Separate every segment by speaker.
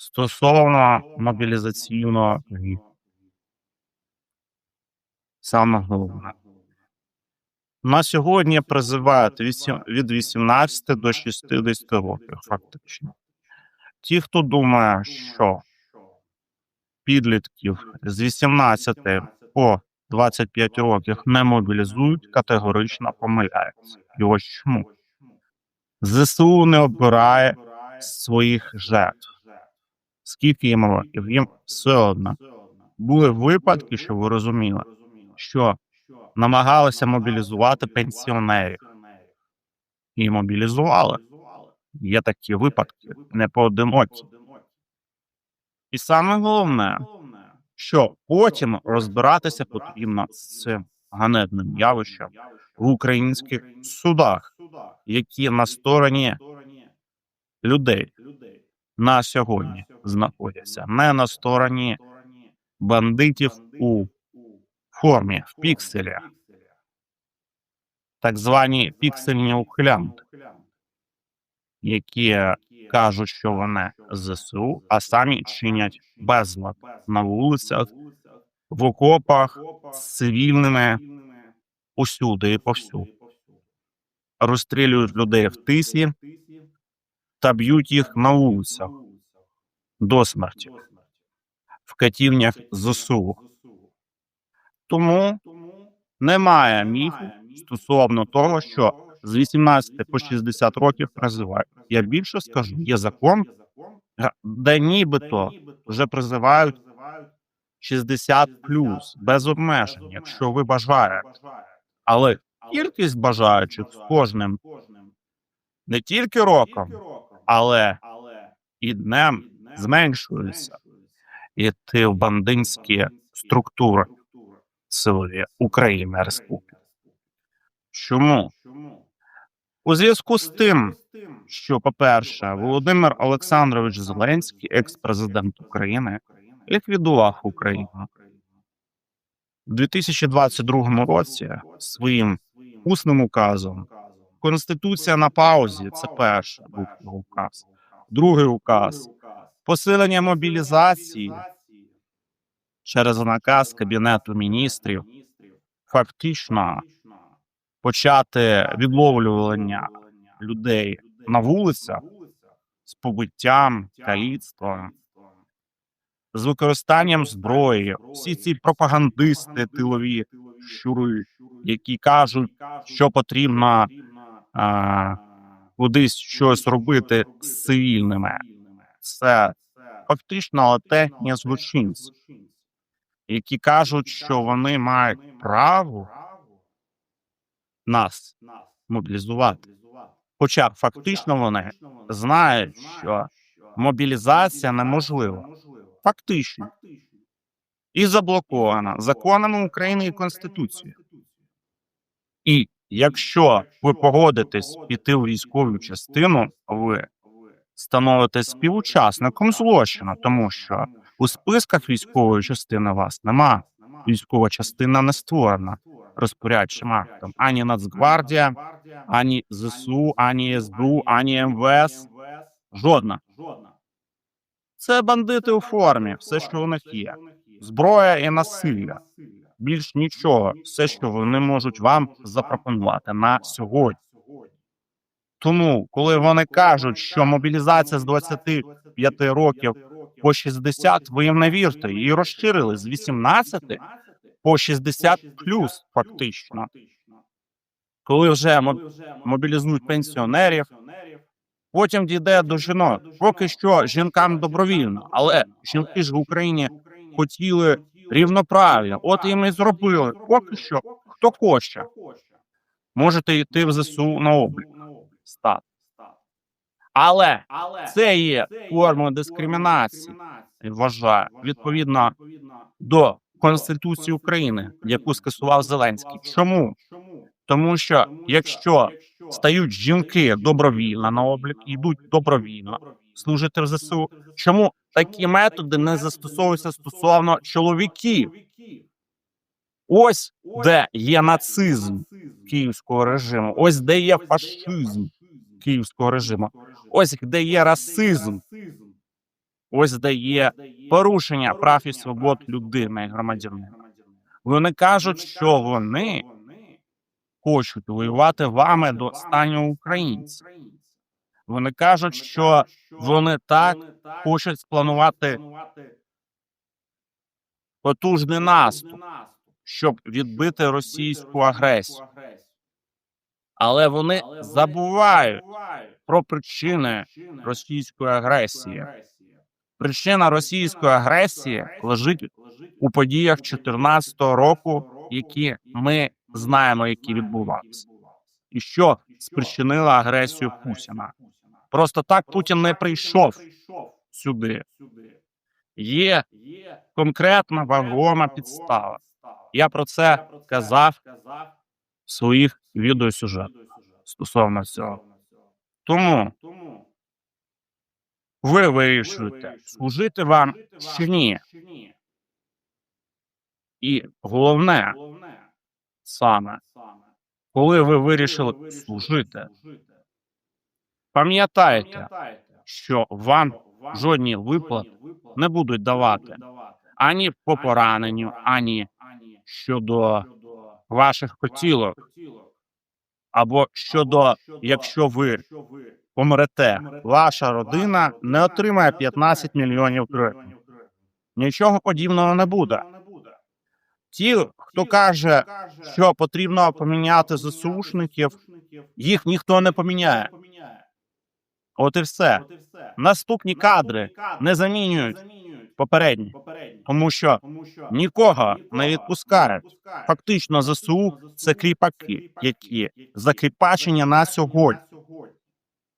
Speaker 1: Стосовно мобілізаційного віку. Саме головне. На сьогодні призивають від 18 до 60 років, фактично. Ті, хто думає, що підлітків з 18 по 25 років не мобілізують, категорично помиляються. І ось чому. ЗСУ не обирає своїх жертв. Скільки їм років? Їм все одно. Були випадки, що ви розуміли, що намагалися мобілізувати пенсіонерів і мобілізували. Є такі випадки, не поодинокі. І саме головне, що потім розбиратися потрібно з цим ганебним явищем в українських судах, які на стороні людей на сьогодні знаходяться, не на стороні бандитів у формі, в пікселях, так звані піксельні ухилянти, які кажуть, що вони ЗСУ, а самі чинять безлад на вулицях, в окопах з цивільними усюди і повсюди. Розстрілюють людей в тисі та б'ють їх на вулицях до смерті в катівнях ЗСУ. Тому немає міфу стосовно того, що з 18 по 60 років призивають. Я більше скажу, є закон, де нібито вже призивають 60 плюс без обмежень, якщо ви бажаєте. Але кількість бажаючих з кожним не тільки роком, але і днем зменшується. Іти в бандитські структури силові України Республіки. Чому? У зв'язку з тим, що, по-перше, Володимир Олександрович Зеленський, екс-президент України, ліквідував Україну у 2022 році своїм усним указом. Конституція на паузі це перший був указ. Другий указ посилення мобілізації через наказ Кабінету міністрів фактично почати відловлювання людей на вулицях з побиттям, каліцтвом, з використанням зброї. Всі ці пропагандисти, тилові щури, які кажуть, що потрібно а, кудись щось робити з цивільними. Це фактично латентні злочинці, які кажуть, що вони мають право нас мобілізувати. Хоча фактично вони знають, що мобілізація неможлива. Фактично. І заблокована законами України і Конституцією. І якщо ви погодитесь піти в військову частину, ви становитесь співучасником злочину, тому що у списках військової частини вас нема. Військова частина не створена розпорядчим актом. Ані Нацгвардія, ані ЗСУ, ані СБУ, ані МВС. Жодна. Це бандити у формі, все, що у них є. Зброя і насилля. Більш нічого, все, що вони можуть вам запропонувати на сьогодні. Тому, коли вони кажуть, що мобілізація з 25 років по 60, ви їм не вірте, її розширили з 18 по 60 плюс, фактично. Коли вже мобілізують пенсіонерів, потім дійде до жінок. Поки що жінкам добровільно, але жінки ж в Україні хотіли рівноправ'я. От і зробили. Поки що, хто хоче, можете йти в ЗСУ на облік. Стати. Але це є формою дискримінації, вважаю, відповідно до Конституції України, яку скасував Зеленський. Чому? Тому що якщо стають жінки добровільно на облік, йдуть добровільно служити в ЗСУ, чому такі методи не застосовуються стосовно чоловіків? Ось де є нацизм київського режиму, ось де є фашизм київського режиму, ось де є расизм ось де є порушення прав і свобод людини і громадянина. Вони кажуть, що вони хочуть воювати вами до останнього українця. Вони кажуть, що вони так хочуть спланувати потужний наступ, щоб відбити російську агресію. Але вони забувають про причини російської агресії. Причина російської агресії лежить у подіях 2014 року, які ми знаємо, які відбувалися, і що спричинило агресію Путіна. Просто так Путін не прийшов сюди. Є конкретна вагома підстава. Я про це казав в своїх відеосюжетах стосовно цього. Тому ви вирішуєте, служити вам чи ні. І головне, саме, коли ви вирішили служити, пам'ятайте, що вам жодні виплати не будуть давати ані по пораненню, ані щодо ваших хотілок, або щодо, якщо ви помрете, ваша родина не отримає 15 мільйонів гривень. Нічого подібного не буде. Ті, хто каже, що потрібно поміняти ЗСУшників, їх ніхто не поміняє. От і все. Наступні кадри не замінюють попередні, тому що нікого не відпускають. Фактично, ЗСУ це кріпаки, які закріпачені на сьогодні.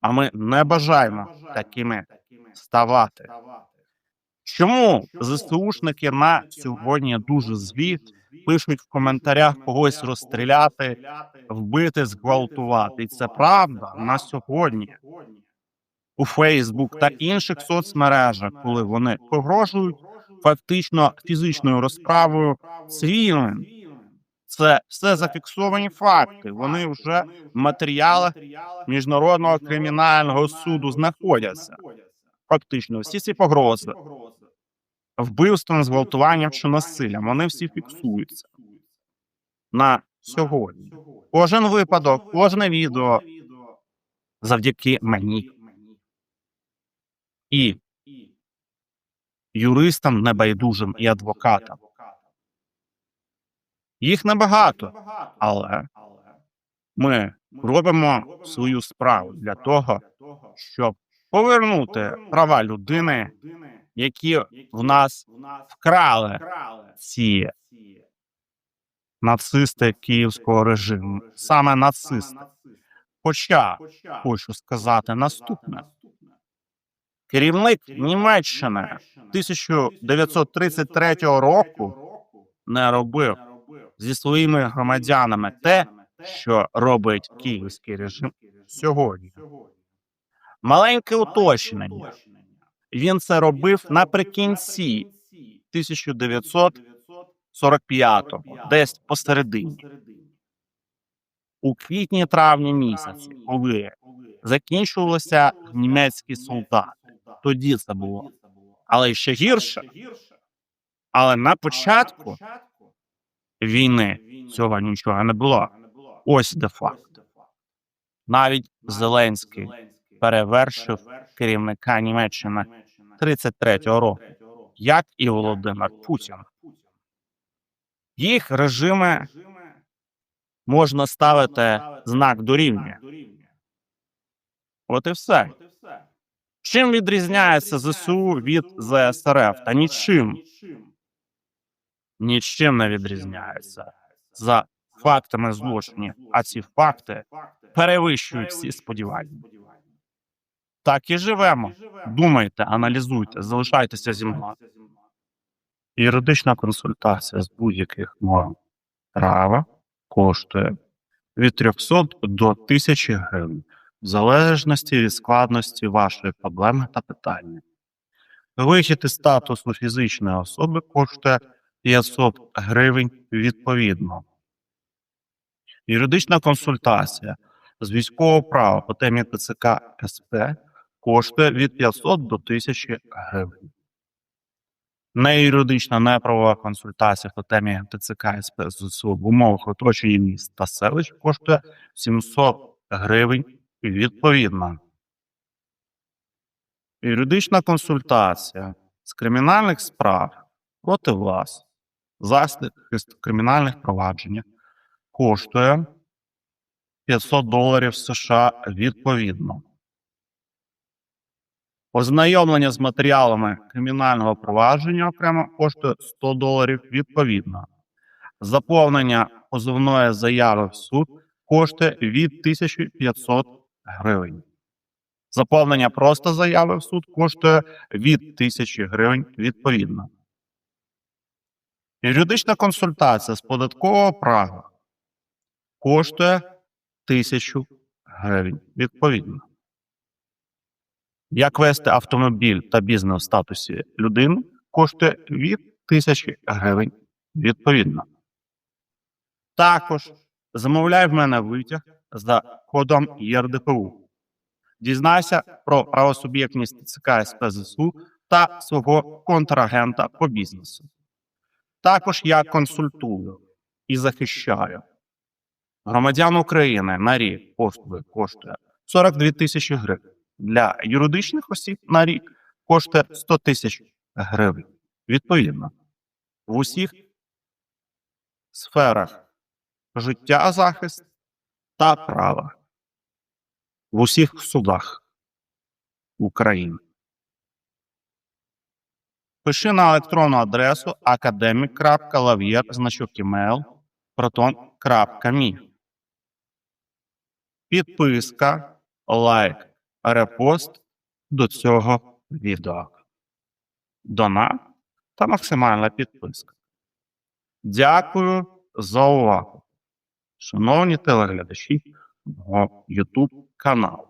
Speaker 1: А ми не бажаємо такими ставати. Чому ЗСУшники на сьогодні дуже злі, пишуть в коментарях когось розстріляти, вбити, зґвалтувати? І це правда на сьогодні у Фейсбук та інших соцмережах, коли вони погрожують фактично фізичною розправою цивільним. Це все зафіксовані факти. Вони вже в матеріалах міжнародного кримінального суду знаходяться. Фактично, всі ці погрози вбивством, зґвалтуванням чи насиллям. Вони всі фіксуються на сьогодні. Кожен випадок, кожне відео завдяки мені і юристам небайдужим і адвокатам. Їх небагато, але ми робимо свою справу для того, щоб повернути права людини, які в нас вкрали ці нацисти київського режиму, саме нацисти. Хоча хочу сказати наступне: керівник Німеччини 1933 року не робив зі своїми громадянами те, що робить київський режим сьогодні. Маленьке уточнення. Він це робив наприкінці 1945-го, десь посередині. У квітні-травні місяці, коли закінчувалися німецькі солдати, тоді це було. Але ще гірше. Але на початку війни цього нічого не було. Ось де факт. Навіть Зеленський перевершив керівника Німеччини 33-го року, як і Володимир Путін. Їх режими можна ставити знак дорівнює. От і все. Чим відрізняється ЗСУ від ЗСРФ? Та нічим. Нічим не відрізняється за фактами злочинів, а ці факти перевищують всі сподівання. Так і живемо. Думайте, аналізуйте, залишайтеся зі мною. Юридична консультація з будь-яких норм права коштує від 300 до 1000 гривень, в залежності від складності вашої проблеми та питання. Вихід із статусу фізичної особи коштує 500 гривень відповідно. Юридична консультація з військового права по темі ТЦК СП коштує від 500 до 1000 гривень. Не юридична, не правова консультація по темі ТЦК спецзСУ в умовах оточення міст та селищ коштує 700 гривень відповідно. Юридична консультація з кримінальних справ проти вас, захист кримінальних провадженнях коштує 500 доларів США відповідно. Ознайомлення з матеріалами кримінального провадження окремо коштує 100 доларів відповідно. Заповнення позовної заяви в суд коштує від 1500 гривень. Заповнення просто заяви в суд коштує від 1000 гривень відповідно. Юридична консультація з податкового права коштує 1000 гривень відповідно. Як вести автомобіль та бізнес в статусі людини коштує від 1000 гривень відповідно. Також замовляй в мене витяг за кодом ЄРДПУ. Дізнайся про правосуб'єктність ТЦК СП ЗСУ та свого контрагента по бізнесу. Також я консультую і захищаю громадян України на рік послуги коштує 42 тисячі гривень. Для юридичних осіб на рік коштує 100 тисяч гривень. Відповідно, в усіх сферах життя захист та права в усіх судах України. Пиши на електронну адресу academic.lavyer, значок email, proton.me. Підписка, лайк, репост до цього відео. Донат та максимальна підписка. Дякую за увагу. Шановні телеглядачі мого YouTube каналу.